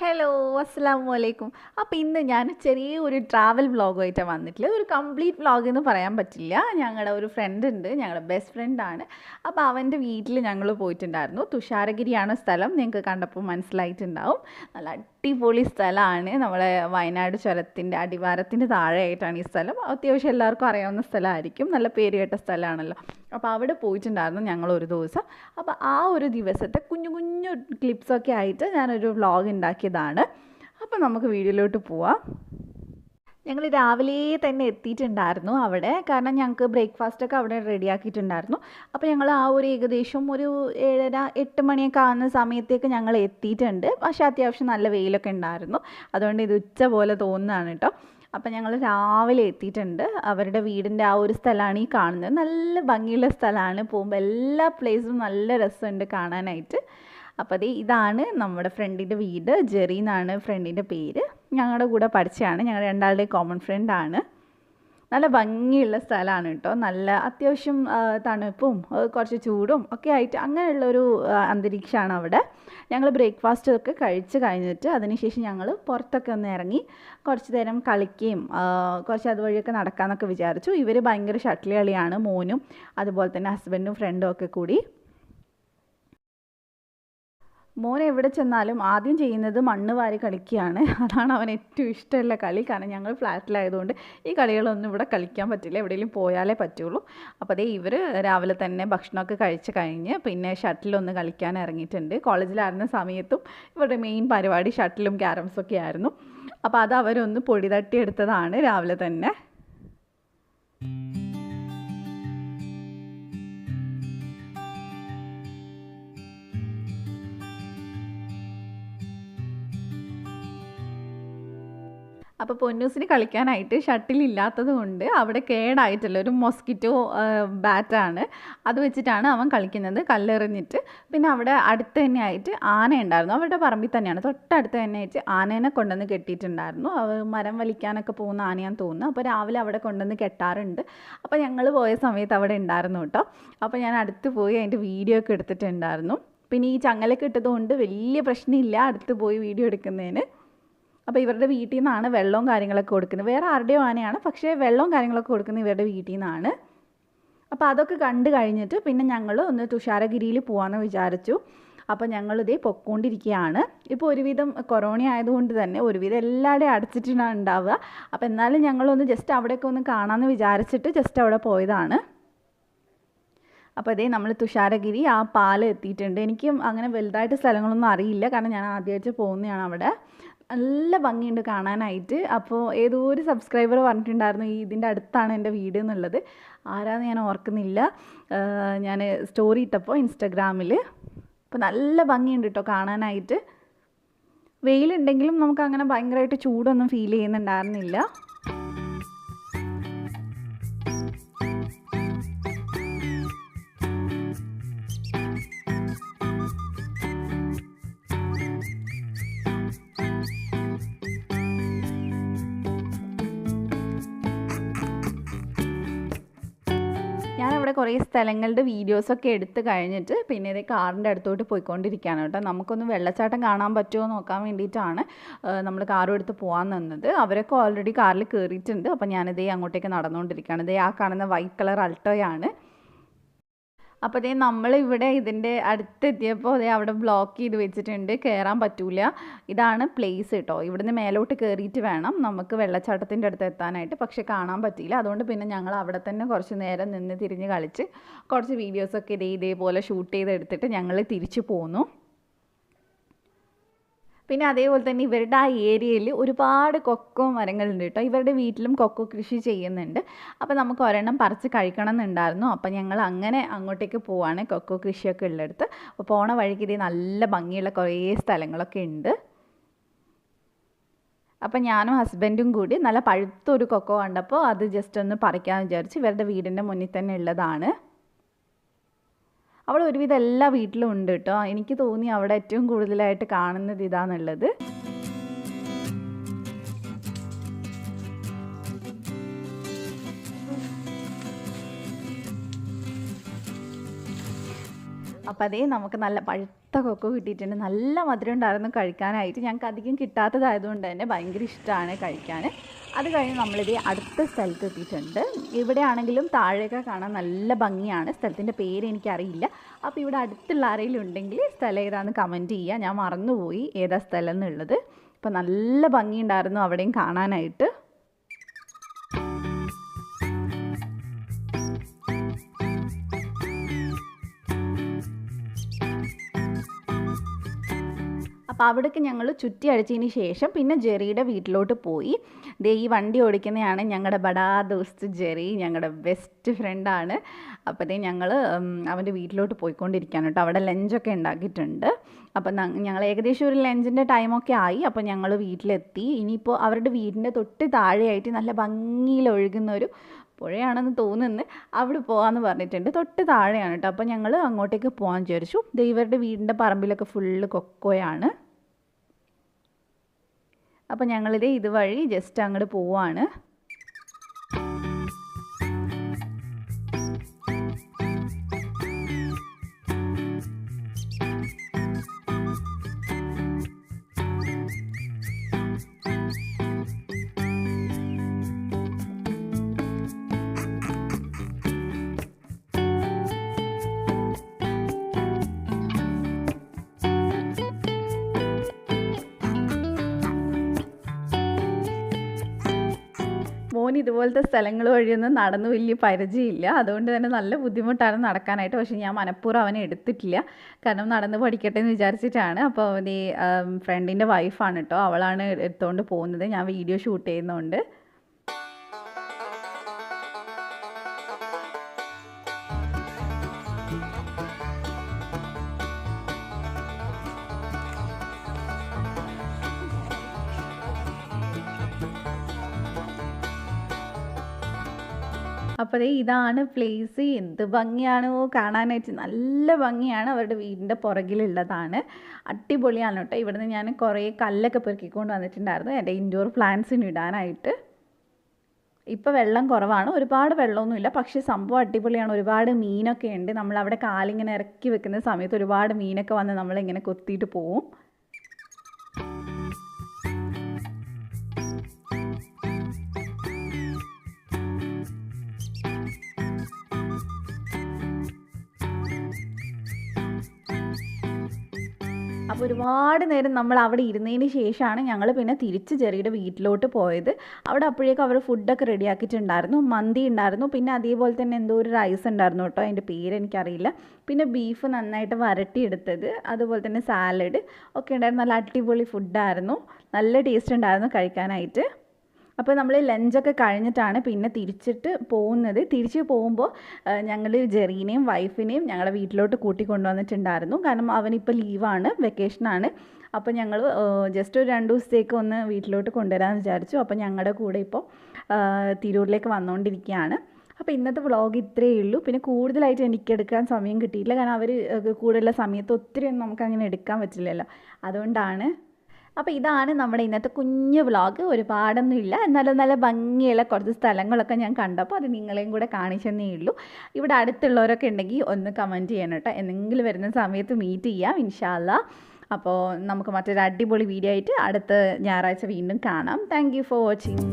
Hello അസ്സാം വലൈക്കും അപ്പോൾ ഇന്ന് ഞാൻ ചെറിയ ഒരു ട്രാവൽ വ്ളോഗുമായിട്ടാണ് വന്നിട്ടില്ല. ഒരു കംപ്ലീറ്റ് വ്ളോഗ് എന്ന് പറയാൻ പറ്റില്ല. ഞങ്ങളുടെ ഒരു ഫ്രണ്ട് ഉണ്ട്. ഞങ്ങളുടെ ബെസ്റ്റ് ഫ്രണ്ടാണ് അപ്പോൾ അവന്റെ വീട്ടിൽ ഞങ്ങൾ പോയിട്ടുണ്ടായിരുന്നു. തുഷാരഗിരിയാണ് സ്ഥലം. നിങ്ങൾക്ക് കണ്ടപ്പോൾ മനസ്സിലായിട്ടുണ്ടാവും. നല്ല അടിപൊളി സ്ഥലമാണ് നമ്മളെ വയനാട് ചുരത്തിന്റെ അടിവാരത്തിന്റെ താഴെയായിട്ടാണ് ഈ സ്ഥലം. അത്യാവശ്യം എല്ലാവർക്കും അറിയാവുന്ന സ്ഥലമായിരിക്കും നല്ല പേര് കേട്ട സ്ഥലമാണല്ലോ അപ്പോൾ അവിടെ പോയിട്ടുണ്ടായിരുന്നു ഞങ്ങൾ ഒരു ദിവസം. അപ്പോൾ ആ ഒരു ദിവസത്തെ കുഞ്ഞു കുഞ്ഞു ക്ലിപ്സൊക്കെ ആയിട്ട് ഞാനൊരു വ്ളോഗ് ഉണ്ടാക്കിയതാണ് അപ്പോൾ നമുക്ക് വീഡിയോയിലോട്ട് പോവാം. ഞങ്ങൾ രാവിലെ തന്നെ എത്തിയിട്ടുണ്ടായിരുന്നു അവിടെ. കാരണം ഞങ്ങൾക്ക് ബ്രേക്ക്ഫാസ്റ്റ് ഒക്കെ അവിടെ റെഡിയാക്കിയിട്ടുണ്ടായിരുന്നു. അപ്പോൾ ഞങ്ങൾ ആ ഒരു ഏകദേശം ഒരു ഏഴര എട്ട് മണിയൊക്കെ ആകുന്ന സമയത്തേക്ക് ഞങ്ങൾ എത്തിയിട്ടുണ്ട്. പക്ഷേ അത്യാവശ്യം നല്ല വെയിലൊക്കെ ഉണ്ടായിരുന്നു. അതുകൊണ്ട് ഇത് ഉച്ച പോലെ തോന്നുന്നതാണ് കേട്ടോ. അപ്പം ഞങ്ങൾ രാവിലെ എത്തിയിട്ടുണ്ട്. അവരുടെ വീടിന്റെ ആ ഒരു സ്ഥലമാണ് ഈ കാണുന്നത്. നല്ല ഭംഗിയുള്ള സ്ഥലമാണ്. പോകുമ്പോൾ എല്ലാ പ്ലേസും നല്ല രസമുണ്ട് കാണാനായിട്ട്. അപ്പോൾ അതേ ഇതാണ് നമ്മുടെ ഫ്രണ്ടിന്റെ വീട്. ജെറി എന്നാണ് ഫ്രണ്ടിന്റെ പേര്. ഞങ്ങളുടെ കൂടെ പഠിച്ചതാണ് ഞങ്ങൾ രണ്ടാളുടെയും കോമൺ ഫ്രണ്ടാണ് നല്ല ഭംഗിയുള്ള സ്ഥലമാണ് കേട്ടോ നല്ല അത്യാവശ്യം തണുപ്പും കുറച്ച് ചൂടും ഒക്കെ ആയിട്ട് അങ്ങനെയുള്ളൊരു അന്തരീക്ഷമാണ് അവിടെ. ഞങ്ങൾ ബ്രേക്ക്ഫാസ്റ്റ് ഒക്കെ കഴിച്ച് കഴിഞ്ഞിട്ട് അതിനുശേഷം ഞങ്ങൾ പുറത്തൊക്കെ ഒന്ന് ഇറങ്ങി കുറച്ച് നേരം കളിക്കുകയും കുറച്ച് അതുവഴിയൊക്കെ നടക്കാമെന്നൊക്കെ വിചാരിച്ചു. ഇവർ ഭയങ്കര ഷട്ടിൽ കളിയാണ് മോനും അതുപോലെ തന്നെ ഹസ്ബൻഡും ഫ്രണ്ടും ഒക്കെ കൂടി. മോൻ എവിടെ ചെന്നാലും ആദ്യം ചെയ്യുന്നത് മണ്ണ് വാരി കളിക്കുകയാണ്. അതാണ് അവൻ ഏറ്റവും ഇഷ്ടമുള്ള കളി. കാരണം ഞങ്ങൾ ഫ്ലാറ്റിലായതുകൊണ്ട് ഈ കളികളൊന്നും ഇവിടെ കളിക്കാൻ പറ്റില്ല. എവിടെയെങ്കിലും പോയാലേ പറ്റുള്ളൂ. അപ്പോൾ അതേ ഇവർ രാവിലെ തന്നെ ഭക്ഷണമൊക്കെ കഴിച്ച് കഴിഞ്ഞ് പിന്നെ ഷട്ടിലൊന്ന് കളിക്കാൻ ഇറങ്ങിയിട്ടുണ്ട്. കോളേജിലായിരുന്ന സമയത്തും ഇവരുടെ മെയിൻ പരിപാടി ഷട്ടിലും ക്യാരംസൊക്കെ ആയിരുന്നു. അപ്പോൾ അത് അവരൊന്ന് പൊടി തട്ടിയെടുത്തതാണ് രാവിലെ തന്നെ. അപ്പോൾ പൊന്നൂസിന് കളിക്കാനായിട്ട് ഷട്ടിൽ ഇല്ലാത്തത് കൊണ്ട് അവിടെ കേടായിട്ടുള്ള ഒരു മൊസ്കിറ്റോ ബാറ്റാണ് അത് വെച്ചിട്ടാണ് അവൻ കളിക്കുന്നത്. കല്ലെറിഞ്ഞിട്ട്. പിന്നെ അവിടെ അടുത്ത് തന്നെ ആയിട്ട് ആന ഉണ്ടായിരുന്നു. അവരുടെ പറമ്പിൽ തന്നെയാണ്. തൊട്ടടുത്ത് തന്നെ ആയിട്ട് ആനേനെ കൊണ്ടുവന്ന് കെട്ടിയിട്ടുണ്ടായിരുന്നു. അവർ മരം വലിക്കാനൊക്കെ പോകുന്ന ആനയാന്ന് തോന്നുന്നു. അപ്പോൾ രാവിലെ അവിടെ കൊണ്ടുവന്ന് കെട്ടാറുണ്ട്. അപ്പോൾ ഞങ്ങൾ പോയ സമയത്ത് അവിടെ ഉണ്ടായിരുന്നു കേട്ടോ. അപ്പോൾ ഞാൻ അടുത്ത് പോയി അതിന്റെ വീഡിയോ ഒക്കെ എടുത്തിട്ടുണ്ടായിരുന്നു. പിന്നെ ഈ ചങ്ങലൊക്കെ ഇട്ടതുകൊണ്ട് വലിയ പ്രശ്നമില്ല അടുത്ത് പോയി വീഡിയോ എടുക്കുന്നതിന്. അപ്പോൾ ഇവരുടെ വീട്ടിൽ നിന്നാണ് വെള്ളവും കാര്യങ്ങളൊക്കെ കൊടുക്കുന്നത്. വേറെ ആരുടെയോ ആനയാണ് പക്ഷേ വെള്ളവും കാര്യങ്ങളൊക്കെ കൊടുക്കുന്നത് ഇവരുടെ വീട്ടിൽ നിന്നാണ് അപ്പോൾ അതൊക്കെ കണ്ടു കഴിഞ്ഞിട്ട് പിന്നെ ഞങ്ങൾ ഒന്ന് തുഷാരഗിരിയിൽ പോകാമെന്ന് വിചാരിച്ചു. അപ്പോൾ ഞങ്ങളിതേ പൊക്കോണ്ടിരിക്കുകയാണ് ഇപ്പോൾ ഒരുവിധം കൊറോണ ആയതുകൊണ്ട് തന്നെ ഒരുവിധം എല്ലാവരുടെയും അടച്ചിട്ടാണ് ഉണ്ടാവുക. അപ്പോൾ എന്നാലും ഞങ്ങളൊന്ന് ജസ്റ്റ് അവിടെയൊക്കെ ഒന്ന് കാണാമെന്ന് വിചാരിച്ചിട്ട് ജസ്റ്റ് അവിടെ പോയതാണ്. അപ്പോൾ അതേ നമ്മൾ തുഷാരഗിരി ആ പാലം എത്തിയിട്ടുണ്ട്. എനിക്കും അങ്ങനെ വലുതായിട്ട് സ്ഥലങ്ങളൊന്നും അറിയില്ല. കാരണം ഞാൻ ആദ്യമായിട്ട് പോകുന്നതാണ് അവിടെ. നല്ല ഭംഗിയുണ്ട് കാണാനായിട്ട്. അപ്പോൾ ഏതോ ഒരു സബ്സ്ക്രൈബർ പറഞ്ഞിട്ടുണ്ടായിരുന്നു ഈ ഇതിന്റെ അടുത്താണ് എന്റെ വീട് എന്നുള്ളത്. ആരാന്ന് ഞാൻ ഓർക്കുന്നില്ല. ഞാൻ സ്റ്റോറി ഇട്ടപ്പോൾ ഇൻസ്റ്റഗ്രാമിൽ അപ്പോൾ നല്ല ഭംഗിയുണ്ട് കേട്ടോ കാണാനായിട്ട്. വെയിലുണ്ടെങ്കിലും നമുക്ക് അങ്ങനെ ഭയങ്കരമായിട്ട് ചൂടൊന്നും ഫീൽ ചെയ്യുന്നുണ്ടായിരുന്നില്ല. ഞാനവിടെ കുറേ സ്ഥലങ്ങളുടെ വീഡിയോസൊക്കെ എടുത്ത് കഴിഞ്ഞിട്ട് പിന്നെ ഇതേ കാറിന്റെ അടുത്തോട്ട് പോയിക്കൊണ്ടിരിക്കുകയാണ് കേട്ടോ. നമുക്കൊന്ന് വെള്ളച്ചാട്ടം കാണാൻ പറ്റുമോ നോക്കാൻ വേണ്ടിയിട്ടാണ് നമ്മൾ കാറും എടുത്ത് പോകാൻ നിന്നത്. അവരൊക്കെ ഓൾറെഡി കാറിൽ കയറിയിട്ടുണ്ട്. അപ്പോൾ ഞാനിതേ അങ്ങോട്ടേക്ക് നടന്നുകൊണ്ടിരിക്കുകയാണ്. ഇതേ ആ കാണുന്ന വൈറ്റ് കളർ അൾട്ടോയാണ് അപ്പോൾ ദേ നമ്മളിവിടെ ഇതിന്റെ അടുത്തെത്തിയപ്പോൾ അതേ അവിടെ ബ്ലോക്ക് ചെയ്ത് വെച്ചിട്ടുണ്ട്. കയറാൻ പറ്റൂല. ഇതാണ് പ്ലേസ് കേട്ടോ ഇവിടുന്ന് മേലോട്ട് കയറിയിട്ട് വേണം നമുക്ക് വെള്ളച്ചാട്ടത്തിന്റെ അടുത്ത് എത്താനായിട്ട്. പക്ഷെ കാണാൻ പറ്റിയില്ല. അതുകൊണ്ട് പിന്നെ ഞങ്ങൾ അവിടെ തന്നെ കുറച്ച് നേരം നിന്ന് തിരിഞ്ഞ് കളിച്ച് കുറച്ച് വീഡിയോസൊക്കെ ഇതേ ഇതേപോലെ ഷൂട്ട് ചെയ്തെടുത്തിട്ട് ഞങ്ങൾ തിരിച്ചു പോന്നു. പിന്നെ അതേപോലെ തന്നെ ഇവരുടെ ആ ഏരിയയിൽ ഒരുപാട് കൊക്കോ മരങ്ങളുണ്ട് കേട്ടോ. ഇവരുടെ വീട്ടിലും കൊക്കോ കൃഷി ചെയ്യുന്നുണ്ട്. അപ്പോൾ നമുക്ക് ഒരെണ്ണം പറിച്ച് കഴിക്കണം എന്നുണ്ടായിരുന്നു അപ്പോൾ ഞങ്ങൾ അങ്ങനെ അങ്ങോട്ടേക്ക് പോവാണ് കൊക്കോ കൃഷിയൊക്കെ ഉള്ളിടത്ത്. അപ്പോൾ പോണ വഴിക്ക് ഇത് നല്ല ഭംഗിയുള്ള കുറേ സ്ഥലങ്ങളൊക്കെ ഉണ്ട്. അപ്പം ഞാനും ഹസ്ബൻഡും കൂടി നല്ല പഴുത്തൊരു കൊക്കോ കണ്ടപ്പോൾ അത് ജസ്റ്റ് ഒന്ന് പറിക്കാമെന്ന് വിചാരിച്ച് ഇവരുടെ വീടിന്റെ മുന്നിൽ തന്നെ ഉള്ളതാണ്. അവിടെ ഒരുവിധം എല്ലാ വീട്ടിലും ഉണ്ട് കേട്ടോ. എനിക്ക് തോന്നി അവിടെ ഏറ്റവും കൂടുതലായിട്ട് കാണുന്നത് ഇതാന്നുള്ളത്. അപ്പം അതേ നമുക്ക് നല്ല പഴുത്ത കൊക്കോ കിട്ടിയിട്ടുണ്ട്. നല്ല മധുരം ഉണ്ടായിരുന്നു കഴിക്കാനായിട്ട്. ഞങ്ങൾക്ക് അധികം കിട്ടാത്തതായതുകൊണ്ട് തന്നെ ഭയങ്കര ഇഷ്ടമാണ് കഴിക്കാൻ. അത് കഴിഞ്ഞ് നമ്മളിത് അടുത്ത സ്ഥലത്ത് എത്തിയിട്ടുണ്ട്. ഇവിടെ ആണെങ്കിലും താഴെയൊക്കെ കാണാൻ നല്ല ഭംഗിയാണ്. സ്ഥലത്തിന്റെ പേര് എനിക്കറിയില്ല. അപ്പോൾ ഇവിടെ അടുത്തുള്ള ആരെങ്കിലും ഉണ്ടെങ്കിൽ സ്ഥലം ഏതാണെന്ന് കമന്റ് ചെയ്യുക ഞാൻ മറന്നുപോയി ഏതാ സ്ഥലം എന്നുള്ളത്. അപ്പോൾ നല്ല ഭംഗിയുണ്ടായിരുന്നു അവിടെയും കാണാനായിട്ട്. അപ്പോൾ അവിടേക്ക് ഞങ്ങൾ ചുറ്റി അടിച്ചതിന് ശേഷം പിന്നെ ജെറിയുടെ വീട്ടിലോട്ട് പോയി. ദേ ഈ വണ്ടി ഓടിക്കുന്നതാണ് ഞങ്ങളുടെ ബടാ ദോസ്ത് ജെറി ഞങ്ങളുടെ ബെസ്റ്റ് ഫ്രണ്ടാണ് അപ്പോൾ ദേ ഞങ്ങൾ അവന്റെ വീട്ടിലോട്ട് പോയിക്കൊണ്ടിരിക്കുകയാണ് കേട്ടോ. അവിടെ ലഞ്ചൊക്കെ ഉണ്ടാക്കിയിട്ടുണ്ട് അപ്പം ഞങ്ങൾ ഏകദേശം ഒരു ലഞ്ചിന്റെ ടൈമൊക്കെ ആയി. അപ്പോൾ ഞങ്ങൾ വീട്ടിലെത്തി. ഇനിയിപ്പോൾ അവരുടെ വീടിന്റെ തൊട്ട് താഴെയായിട്ട് നല്ല ഭംഗിയിൽ ഒഴുകുന്ന ഒരു പുഴയാണെന്ന് തോന്നുന്നു അവിടെ പോകാമെന്ന് പറഞ്ഞിട്ടുണ്ട്. തൊട്ട് താഴെയാണ് കേട്ടോ. അപ്പോൾ ഞങ്ങൾ അങ്ങോട്ടേക്ക് പോകാൻ വിചാരിച്ചു. ദൈവരുടെ വീടിന്റെ പറമ്പിലൊക്കെ ഫുള്ള് കൊക്കോയാണ്. അപ്പോൾ ഞങ്ങളിത് ഇതുവഴി ജസ്റ്റ് അങ്ങോട്ട് പോവാണ്. ഇതുപോലത്തെ സ്ഥലങ്ങൾ വഴിയൊന്നും നടന്ന് വലിയ പരിചയമില്ല. അതുകൊണ്ട് തന്നെ നല്ല ബുദ്ധിമുട്ടാണ് നടക്കാനായിട്ട്. പക്ഷേ ഞാൻ മനഃപൂർവം അവനെ എടുത്തിട്ടില്ല. കാരണം നടന്ന് പഠിക്കട്ടെ എന്ന് വിചാരിച്ചിട്ടാണ്. അപ്പോൾ അവന് ഫ്രണ്ടിന്റെ വൈഫാണ് കേട്ടോ അവളാണ് എടുത്തുകൊണ്ട് പോകുന്നത്. ഞാൻ വീഡിയോ ഷൂട്ട് ചെയ്യുന്നതുകൊണ്ട് അപ്പോൾ ഇതാണ് പ്ലേസ് എന്ത് ഭംഗിയാണോ കാണാനായിട്ട്. നല്ല ഭംഗിയാണ് അവരുടെ വീടിന്റെ പുറകിലുള്ളതാണ്. അടിപൊളിയാണ് കേട്ടോ. ഇവിടുന്ന് ഞാൻ കുറേ കല്ലൊക്കെ പെറുക്കിക്കൊണ്ട് വന്നിട്ടുണ്ടായിരുന്നു. എന്റെ ഇൻഡോർ പ്ലാന്റ്സിന് ഇടാനായിട്ട്. ഇപ്പോൾ വെള്ളം കുറവാണ്. ഒരുപാട് വെള്ളമൊന്നുമില്ല. പക്ഷേ സംഭവം അടിപൊളിയാണ്. ഒരുപാട് മീനൊക്കെ ഉണ്ട്. നമ്മൾ അവിടെ കാലിങ്ങനെ ഇറക്കി വെക്കുന്ന സമയത്ത് ഒരുപാട് മീനൊക്കെ വന്ന് നമ്മളിങ്ങനെ കൊത്തിയിട്ട് പോവും. അപ്പോൾ ഒരുപാട് നേരം നമ്മൾ അവിടെ ഇരുന്നതിന് ശേഷമാണ് ഞങ്ങൾ പിന്നെ തിരിച്ച് ചെറിയുടെ വീട്ടിലോട്ട് പോയത്. അവിടെ അപ്പോഴേക്കും അവർ ഫുഡൊക്കെ റെഡിയാക്കിയിട്ടുണ്ടായിരുന്നു. മന്തി ഉണ്ടായിരുന്നു. പിന്നെ അതേപോലെ തന്നെ എന്തോ ഒരു റൈസ് ഉണ്ടായിരുന്നു കേട്ടോ. അതിന്റെ പേര് എനിക്കറിയില്ല. പിന്നെ ബീഫ് നന്നായിട്ട് വരട്ടിയെടുത്തത്. അതുപോലെ തന്നെ സാലഡ് ഒക്കെ ഉണ്ടായിരുന്നു. നല്ല അടിപൊളി ഫുഡായിരുന്നു. നല്ല ടേസ്റ്റ് ഉണ്ടായിരുന്നു കഴിക്കാനായിട്ട്. അപ്പോൾ നമ്മൾ ലഞ്ചൊക്കെ കഴിഞ്ഞിട്ടാണ് പിന്നെ തിരിച്ചിട്ട് പോകുന്നത്. തിരിച്ച് പോകുമ്പോൾ ഞങ്ങൾ ജെറീനെയും വൈഫിനെയും ഞങ്ങളുടെ വീട്ടിലോട്ട് കൂട്ടി കൊണ്ടുവന്നിട്ടുണ്ടായിരുന്നു കാരണം അവനിപ്പോൾ ലീവാണ് വെക്കേഷനാണ്. അപ്പോൾ ഞങ്ങൾ ജസ്റ്റ് ഒരു രണ്ട് ദിവസത്തേക്ക് ഒന്ന് വീട്ടിലോട്ട് കൊണ്ടുവരാമെന്ന് വിചാരിച്ചു. അപ്പോൾ ഞങ്ങളുടെ കൂടെ ഇപ്പോൾ തിരൂരിലേക്ക് വന്നുകൊണ്ടിരിക്കുകയാണ് അപ്പോൾ ഇന്നത്തെ വ്ളോഗ് ഇത്രയേ ഉള്ളൂ. പിന്നെ കൂടുതലായിട്ട് എനിക്ക് എടുക്കാൻ സമയം കിട്ടിയില്ല കാരണം അവർ കൂടുതലുള്ള സമയത്ത് ഒത്തിരി ഒന്നും നമുക്ക് അങ്ങനെ എടുക്കാൻ പറ്റില്ലല്ലോ. അതുകൊണ്ടാണ് അപ്പോൾ ഇതാണ് നമ്മുടെ ഇന്നത്തെ കുഞ്ഞു വ്ളോഗ് ഒരുപാടൊന്നും ഇല്ല എന്നാലും നല്ല ഭംഗിയുള്ള കുറച്ച് സ്ഥലങ്ങളൊക്കെ ഞാൻ കണ്ടപ്പോൾ അത് നിങ്ങളെയും കൂടെ കാണിച്ചെന്നേ ഉള്ളൂ. ഇവിടെ അടുത്തുള്ളവരൊക്കെ ഉണ്ടെങ്കിൽ ഒന്ന് കമന്റ് ചെയ്യണം കേട്ടോ. എന്തെങ്കിലും വരുന്ന സമയത്ത് മീറ്റ് ചെയ്യാം ഇൻഷാല്ല അപ്പോൾ നമുക്ക് മറ്റൊരു അടിപൊളി വീഡിയോ ആയിട്ട് അടുത്ത ഞായറാഴ്ച വീണ്ടും കാണാം. Thank for watching